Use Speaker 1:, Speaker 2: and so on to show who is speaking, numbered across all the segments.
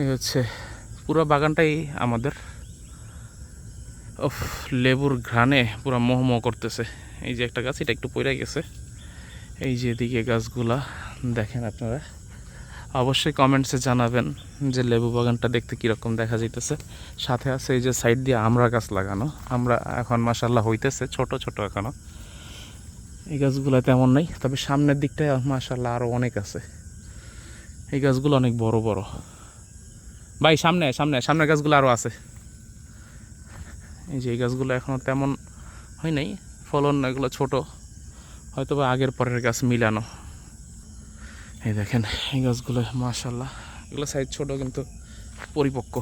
Speaker 1: এই হচ্ছে পুরো বাগানটাই আমাদের। ওফ লেবুর ঘ্রাণে পুরো মোহমোহ করতেছে। এই যে একটা গাছ, এটা একটু পড়ে গেছে। এই যে এদিকে গাছগুলা, দেখেন আপনারা। অবশ্যই কমেন্টসে জানাবেন যে লেবু বাগানটা দেখতে কীরকম দেখা যাইতেছে। সাথে আছে এই যে সাইড দিয়ে আমরা গাছ লাগানো। আমরা এখন মাসাল্লাহ হইতেছে, ছোট ছোট এখনও। এই গাছগুলো তেমন নাই, তবে সামনের দিকটায় মাসাল্লাহ আরও অনেক আছে। এই গাছগুলো অনেক বড় বড়। ভাই, সামনে সামনে, সামনের গাছগুলো আরও আছে। এই যে এই গাছগুলো এখনও তেমন হয় নাই, ফলন এগুলো ছোট। হয়তো বা আগের পরের গাছ মিলানো। এই দেখেন, এই গাছগুলো মাশাল্লাহ এগুলো সাইজ ছোট, কিন্তু পরিপক্ক।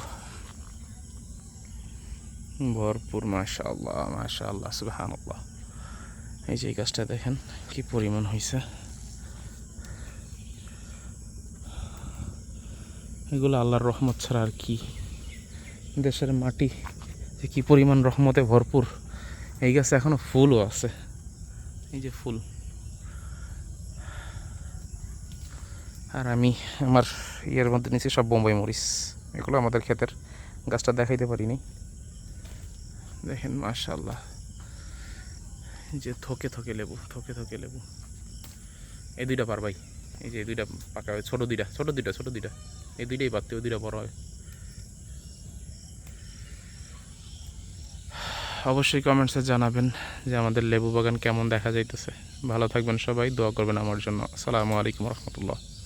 Speaker 1: ভরপুর মাশাল্লাহ মাশাল্লাহ সুবহানাল্লাহ। এই যে এই গাছটা দেখেন, কি পরিমাণ হয়েছে এগুলো আল্লাহর রহমত ছাড়া আর কি। দেশের মাটি যে কী পরিমাণ রহমতে ভরপুর, এই গাছে এখনও ফুলও আছে। এই যে ফুল। আর আমি আমার ইয়ের মধ্যে নিচে সব বোম্বাই মরিচ, এগুলো আমাদের ক্ষেতের গাছটা দেখাইতে পারিনি। দেখেন মাশাল্লাহ যে থকে থকে লেবু, থকে থকে লেবু। এই দুইটা পার ভাই। এই যে দুইটা পাকা হবে ছোটো দুইটা ছোটো দুইটা ছোটো দুইটা। এই দুইটাই পারতে ওই দুইটা বড় হয় অবশ্যই কমেন্টসে জানাবেন যে আমাদের লেবু বাগান কেমন দেখা যাইতেছে। ভালো থাকবেন সবাই, দোয়া করবেন আমার জন্য। আসসালামু আলাইকুম রহমতুল্লাহ।